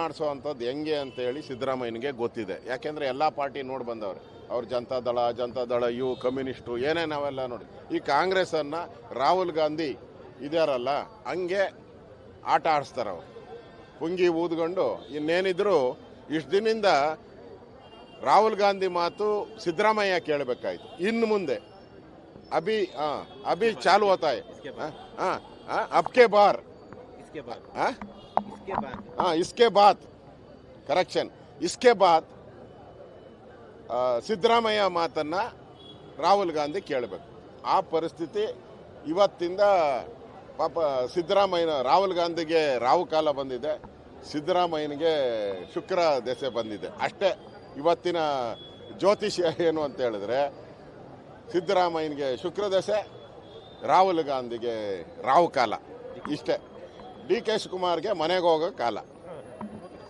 ಆಡಿಸೋವಂಥದ್ದು ಹೆಂಗೆ ಅಂತೇಳಿ ಸಿದ್ದರಾಮಯ್ಯನಿಗೆ ಗೊತ್ತಿದೆ. ಯಾಕೆಂದರೆ ಎಲ್ಲ ಪಾರ್ಟಿ ನೋಡಿ ಬಂದವ್ರೆ. ಅವ್ರು ಜನತಾ ದಳ ಜನತಾ ದಳ ಇವು ಕಮ್ಯುನಿಸ್ಟು, ಏನೇ ನಾವೆಲ್ಲ ನೋಡಿ. ಈ ಕಾಂಗ್ರೆಸ್ಸನ್ನು ರಾಹುಲ್ ಗಾಂಧಿ ಇದಾರಲ್ಲ ಹಂಗೆ ಆಟ ಆಡಿಸ್ತಾರೆ ಅವರು. ಪುಂಗಿ ಊದ್ಕೊಂಡು ಇನ್ನೇನಿದ್ರು ಇಷ್ಟು ದಿನದಿಂದ ರಾಹುಲ್ ಗಾಂಧಿ ಮಾತು ಸಿದ್ದರಾಮಯ್ಯ ಕೇಳಬೇಕಾಯ್ತು. ಇನ್ನು ಮುಂದೆ. ಅಭಿ ಹಾಂ ಅಭಿ ಚಾಲು ಹೋತಾಯ ಹಾಂ ಹಾಂ ಅಬ್ಕೆ ಬಾರ್. हाँ इसके बाद ಕರೆಕ್ಷನ್ ಇಸ್ಕೆ ಬಾದ್ ಆ, ಸಿದ್ದರಾಮಯ್ಯ ಮಾತನ್ನ ರಾಹುಲ್ ಗಾಂಧಿ ಕೇಳಬೇಕು ಆ ಪರಿಸ್ಥಿತಿ ಇವತ್ತಿಂದ ಪಾಪ ಸಿದ್ದರಾಮಯ್ಯನ ರಾಹುಲ್ ಗಾಂಧಿಗೆ ರಾವು ಕಾಲ ಬಂದಿದೆ ಸಿದ್ದರಾಮಯ್ಯನಿಗೆ ಶುಕ್ರ ದೆಸೆ ಬಂದಿದೆ ಅಷ್ಟೇ ಇವತ್ತಿನ ಜ್ಯೋತಿಷ್ಯ ಏನು ಅಂತ ಹೇಳಿದ್ರೆ ಸಿದ್ದರಾಮಯ್ಯನಿಗೆ ಶುಕ್ರ ದೆಸೆ ರಾಹುಲ್ ಗಾಂಧಿಗೆ ರಾವು ಕಾಲ ಇಷ್ಟೇ ಡಿ ಕೆ ಶಿವಕುಮಾರ್ಗೆ ಮನೆಗೆ ಹೋಗೋ ಕಾಲ.